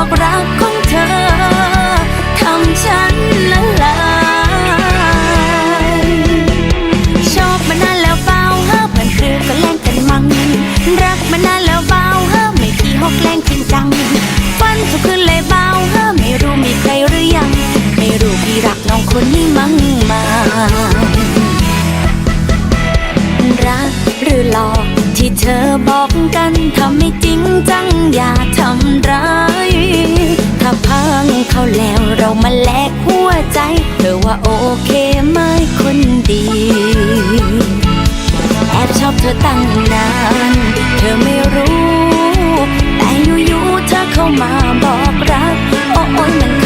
บอกรักของเธอทำฉันละลายชอบมานานแล้วเปล่าเฮ้อเพื่อนคือก็แล่นกันมังรักมานานแล้วเปล่าเฮ้อไม่ที่หกแรงจริงจังฟันทุกคืนเลยเปล่าเฮ้อไม่รู้มีใครหรือยัง ไม่รู้พี่รักน้องคนนี้มั้งมารักหรือหลอกที่เธอบอกกันทำไม่จริงจังอย่าทำร้ายถ้าพัง เขาแล้วเรามาแลกหัวใจ เธอว่าโอเคไหมคนดี แอบชอบเธอตั้งนาน เธอไม่รู้ แต่อยู่ๆเธอเข้ามาบอกรัก โอ้ยมัน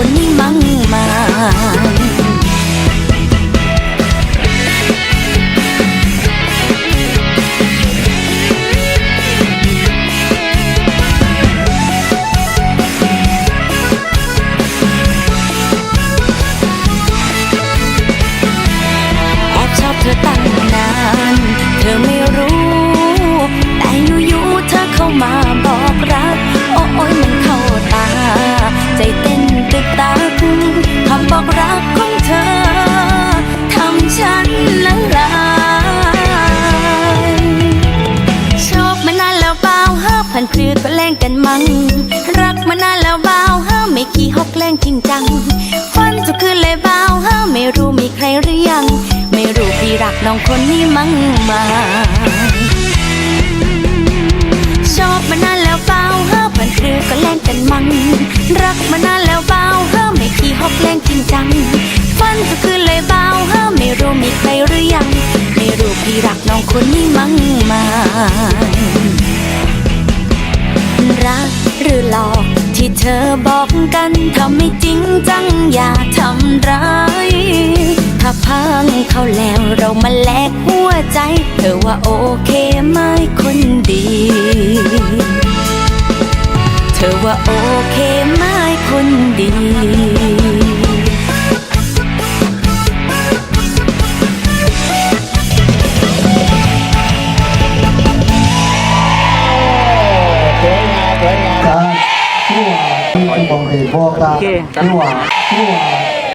คนนี้มั่งมา ฮ้อไม่ขี้หกแล่งจริงจังฟันทุกคืนเลยเปล่าเฮ้อไม่รู้มีใครหรือยัง ไม่รู้พี่รักน้องคนนี้มั้งมาชอบมานานแล้วเปล่าเฮ้อพันพลือก็แล่งกันมังรักมานานแล้วเปล่าเฮ้อไม่ขี้หกแล่งจริงจังฟันทุกคืนเลยเปล่าเฮ้อไม่รู้มีใครหรือยัง ไม่รู้พี่รักน้องคนนี้มั้งมารักหรือหลอก ที่เธอบอกกันทำไม่จริงจังอย่าทำร้ายถ้าพังเขาแล้วเรามาแลกหัวใจ เธอว่าโอเคไหมคนดี เธอว่าโอเคไหมคนดี ที่มองเห็นบอกตาที่หวานที่หวาน